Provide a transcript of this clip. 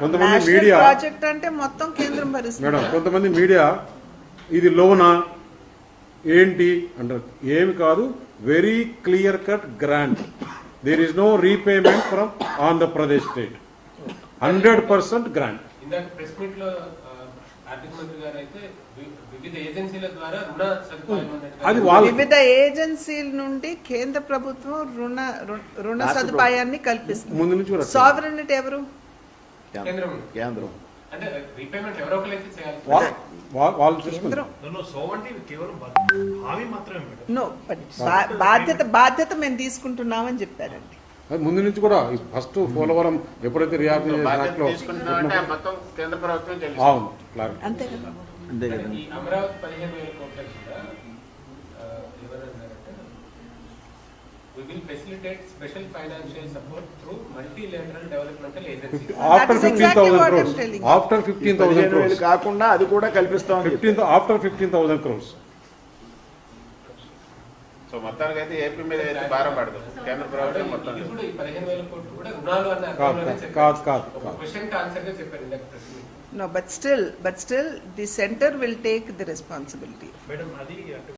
కొంతమంది media project అంటే మొత్తం కేంద్రం భరిస్తుంది. మేడం కొంతమంది మీడియా ఇది లోనా? ఏంటి? అంటారు ఏమి కాదు very clear cut grant there is no repayment from Andhra Pradesh state hundred percent grant ఇందాక ప్రెస్ మీట్లో ఆ, ఆర్థిక మంత్రి గారు అయితే వి- వివిధ ఏజెన్సీల ద్వారా రుణ సదుపాయం అన్నట్టుగా అది వివిధ ఏజెన్సీల నుండి కేంద్ర ప్రభుత్వం రుణ రుణ సదుపాయాన్ని కల్పిస్తుంది. ముందు నుంచి కూడా సావరెనిటీ ఎవరు? కేంద్రం. అంటే రీపేమెంట్ ఎవరో ఒకరైతే చేయాలి. బాధ్యత బాధ్యత మేము తీసుకుంటున్నామని చెప్పారండి. ముందు నుంచి కూడా ఫస్ట్ పోలవరం ఎప్పుడైతే రియాక్ట్ అవును క్లారిటీ అంతే కదా. అంతే కదా. ఈ అమరావతి పదిహేను వేల కోట్లకు we will facilitate special financial support through multilateral developmental agencies. After fifteen thousand పదిహేను వేలు క్రోర్స్ కాకుండా అది కూడా కల్పిస్తామని చెప్పారు. Fifteen after fifteen thousand crores so మొత్తానికి అయితే ఏపీ మీద అయితే భారం పడదు కేంద్ర ప్రభుత్వం మొత్తం ఇది కూడా ఈ పదిహేను వేల కోట్లు కూడా రుణాలు అన్న అర్థంలోనే కాదు, చెప్పారు. కాదు, కాదు. క్వశ్చన్ ఆన్సర్గా చెప్పారు ఇందాక meet No, but still, but still, the center will take the responsibility. Madam అది